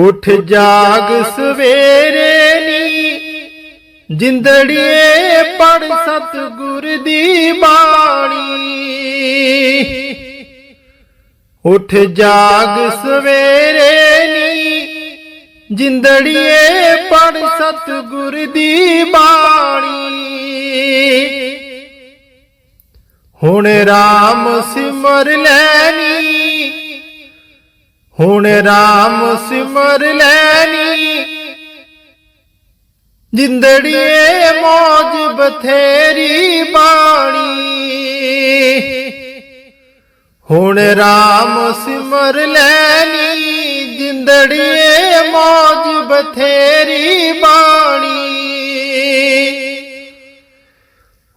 ਉਠ ਜਾਗ ਸਵੇਰੇ ਨੀ, ਜਿੰਦੜੀਏ ਪੜ ਸਤਿਗੁਰ ਦੀ ਬਾਣੀ। ਉਠ ਜਾਗ ਸਵੇਰੇ ਨੀ, ਜਿੰਦੜੀਏ ਪੜ ਸਤਿਗੁਰ ਦੀ ਬਾਣੀ। ਹੁਣ RAM ਸਿਮਰ ਲੈਣੀ ਹੁਣ RAM ਸਿਮਰ ਲੈਣੀ। ਜਿੰਦੜੀਏ ਮੌਜ ਬਥੇਰੀ ਬਾਣੀ। ਹੁਣ RAM ਸਿਮਰ ਲੈਣੀ। ਜਿੰਦੜੀਏ ਮੌਜ ਬਥੇਰੀ ਬਾਣੀ।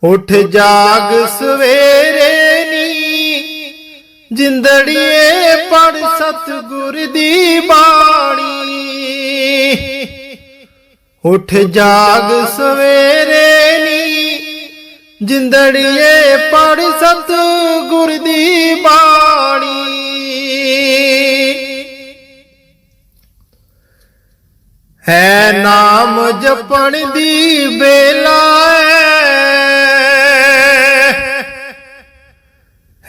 ਉਠ ਜਾਗ ਸਵੇਰੇ ਜਿੰਦੜੀਏ ਪੜ ਸਤਿਗੁਰ ਦੀ ਬਾਣੀ। ਉਠ ਜਾਗ ਸਵੇਰੇ ਨੀ। ਜਿੰਦੜੀਏ ਪੜ ਸਤਿਗੁਰ ਦੀ ਬਾਣੀ। ਹੈ ਨਾਮ ਜਪਣ ਦੀ ਬੇਲਾ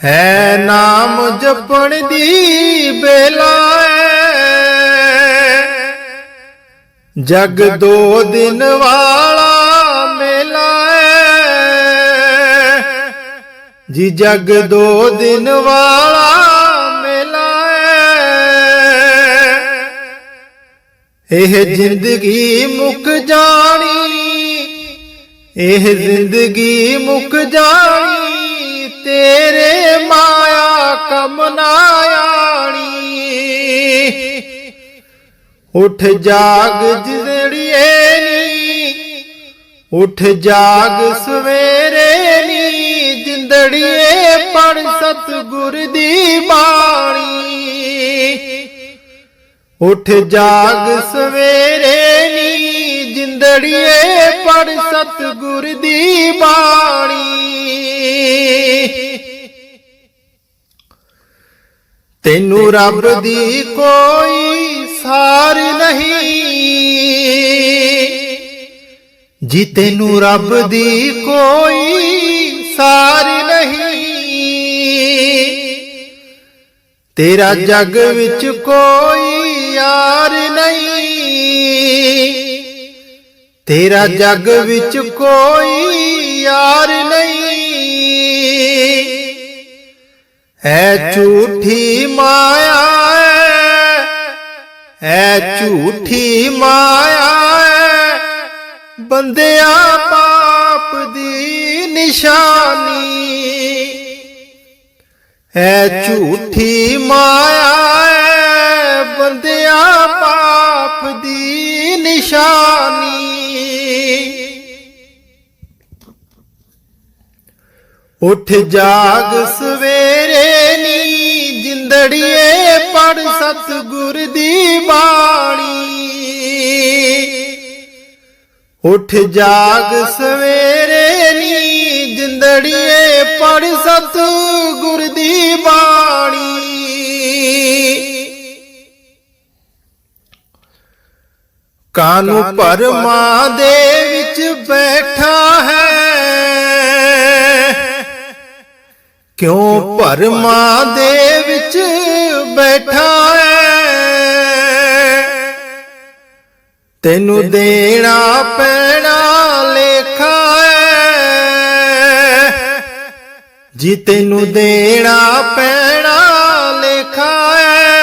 ਹੈ ਨਾਮ ਜਪਣ ਦੀ ਬੇਲਾ ਜਗ ਦੋ ਦਿਨ ਵਾਲਾ ਮੇਲਾ ਜੀ ਜਗ ਦੋ ਦਿਨ ਵਾਲਾ ਮੇਲਾ ਇਹ ਜ਼ਿੰਦਗੀ ਮੁੱਕ ਜਾਣੀ, ਇਹ ਜ਼ਿੰਦਗੀ ਮੁੱਕ ਜਾਣੀ। ਤੇਰੇ ਮਾਇਆ ਕਮ ਨਾ ਆਣੀ। ਉਠ ਜਾਗ ਜਿਦੜੀਏ ਨੀ। ਉਠ ਜਾਗ ਸਵੇਰੇ ਨੀ। ਜਿੰਦੜੀਏ ਪੜ ਸਤਿਗੁਰ ਦੀ ਬਾਣੀ। ਉਠ ਜਾਗ ਸਵੇਰੇ ਨੀ। ਜਿੰਦੜੀਏ ਪੜ ਸਤਿਗੁਰ ਦੀ ਬਾਣੀ। ਤੈਨੂੰ ਰੱਬ ਦੀ ਕੋਈ ਸਾਰ ਨਹੀਂ। ਜੀ ਤੈਨੂੰ ਰੱਬ ਦੀ ਕੋਈ ਸਾਰ ਨਹੀਂ। ਤੇਰਾ ਜਗ ਵਿੱਚ ਕੋਈ ਯਾਰ ਨਹੀਂ। ਤੇਰਾ ਜਗ ਵਿੱਚ ਕੋਈ ਯਾਰ ਨਹੀਂ। ਹੈ ਝੂਠੀ ਮਾਇਆ ਹੈ ਝੂਠੀ ਮਾਇਆ ਬੰਦਿਆਂ ਪਾਪ ਦੀ ਨਿਸ਼ਾਨੀ। ਹੈ ਝੂਠੀ ਮਾਇਆ ਬੰਦਿਆਂ ਪਾਪ ਦੀ ਨਿਸ਼ਾਨੀ। ਉਠ ਜਾਗ ਸਵੇਰੇ ਨੀ ਜਿੰਦੜੀਏ ਪੜ ਸਤਿਗੁਰ ਦੀ ਬਾਣੀ। ਉਠ ਜਾਗ ਸਵੇਰੇ ਨੀ ਜਿੰਦੜੀਏ ਪੜ ਸਤਿਗੁਰ ਦੀ ਬਾਣੀ। ਕਾਨੂੰ ਪਰਮਾ ਦੇ ਵਿੱਚ ਬੈਠਾ ਹੈ ਕਿਉਂ ਪਰਮਾ ਦੇ ਵਿੱਚ ਬੈਠਾ ਹੈ? ਤੈਨੂੰ ਦੇਣਾ ਪੈਣਾ ਲੇਖਾ ਹੈ। ਜੀ ਤੈਨੂੰ ਦੇਣਾ ਪੈਣਾ ਲੇਖਾ ਹੈ।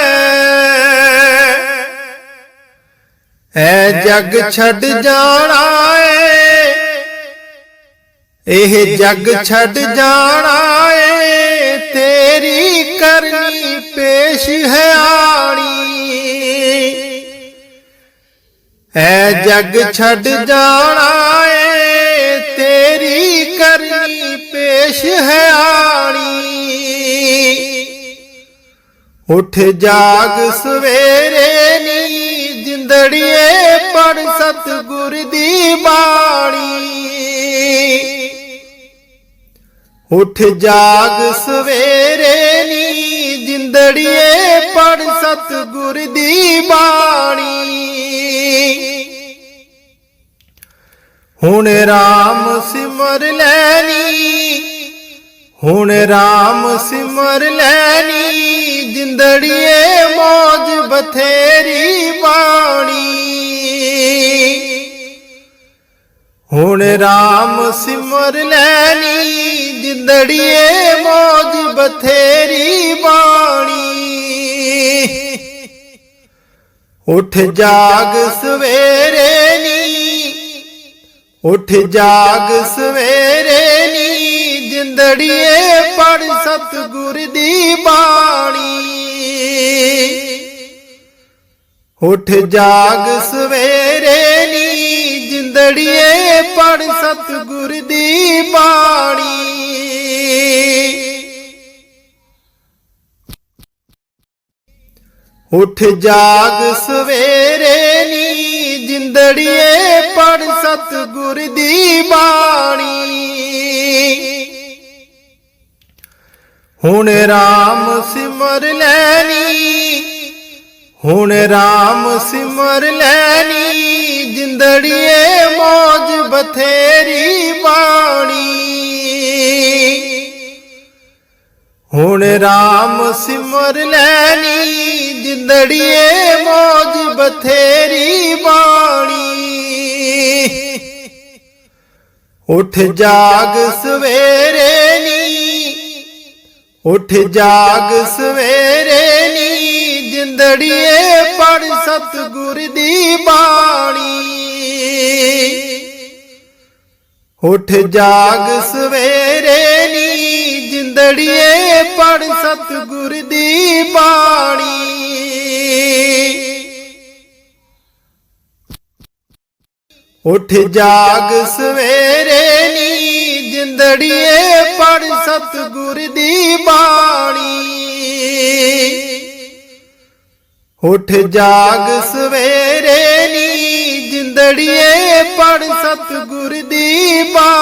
ਐ ਜਗ ਛੱਡ ਜਾਣਾ ਇਹ ਜੱਗ ਛੱਡ ਜਾਣਾ ਏ, ਤੇਰੀ ਕਰਨੀ ਪੇਸ਼ ਹੈ ਆਣੀ। ਐ ਜਗ ਛੱਡ ਜਾਣਾ ਏ, ਤੇਰੀ ਕਰਨੀ ਪੇਸ਼ ਹੈ ਆਣੀ। ਉਠ ਜਾਗ ਸਵੇਰੇ ਨੀ, ਜਿੰਦੜੀਏ ਪੜ ਸਤਿਗੁਰ ਦੀ ਬਾਣੀ। ਉਠ ਜਾਗ ਸਵੇਰੇ ਨੀ, ਜਿੰਦੜੀਏ ਪੜ ਸਤਿਗੁਰ ਸਤਿਗੁਰ ਦੀ ਬਾਣੀ। ਹੁਣ RAM ਸਿਮਰ ਲੈਣੀ ਹੁਣ RAM ਸਿਮਰ ਲੈਣੀ ਜਿੰਦੜੀਏ ਮੌਜ ਬਥੇਰੀ ਬਾਣੀ। ਹੁਣ RAM ਸਿਮਰ ਲੈਣੀ ਜਿੰਦੜੀਏ ਮੌਜ ਬਥੇਰੀ ਬਾਣੀ। ਉਠ ਜਾਗ ਸਵੇਰੇ ਨੀ। ਉਠ ਜਾਗ ਸਵੇਰੇ ਨੀ। ਜਿੰਦੜੀਏ ਪੜ ਸਤਿਗੁਰ ਦੀ ਬਾਣੀ। ਉਠ ਜਾਗ ਸਵੇਰੇ ਨੀ। ਜਿੰਦੜੀਏ ਪੜ ਸਤਿਗੁਰ ਦੀ ਬਾਣੀ। ਉਠ ਜਾਗ ਸਵੇਰੇ ਨੀ, ਜਿੰਦੜੀਏ ਪੜ ਸਤਿਗੁਰ ਦੀ ਬਾਣੀ। ਹੁਣ RAM ਸਿਮਰ ਲੈਣੀ, ਹੁਣ RAM ਸਿਮਰ ਲੈਣੀ, ਜਿੰਦੜੀਏ ਮੌਜ ਬਥੇਰੀ ਬਾਣੀ। ਹੁਣ RAM ਸਿਮਰ ਲੈਣੀ ਜਿੰਦੜੀਏ ਮੌਜ ਬਥੇਰੀ ਬਾਣੀ। ਉਠ ਜਾਗ ਸਵੇਰੇ ਨੀ। ਉਠ ਜਾਗ ਸਵੇਰੇ ਨੀ। ਜਿੰਦੜੀਏ ਪੜ ਸਤਿਗੁਰ ਦੀ ਬਾਣੀ। ਉਠ ਜਾਗ ਸਵੇਰੇ ਨੀ। ਜਿੰਦੜੀਏ ਪੜ ਸਤਿਗੁਰ ਦੀ ਬਾਣੀ। ਉਠ ਜਾਗ ਸਵੇਰੇ ਨੀ ਜਿੰਦੜੀਏ ਪੜ ਸਤਿਗੁਰ ਦੀ ਬਾਣੀ। ਉਠ ਜਾਗ ਸਵੇਰੇ ਨੀ ਜਿੰਦੜੀਏ ਪੜ ਸਤਿਗੁਰ ਦੀ ਬਾਣੀ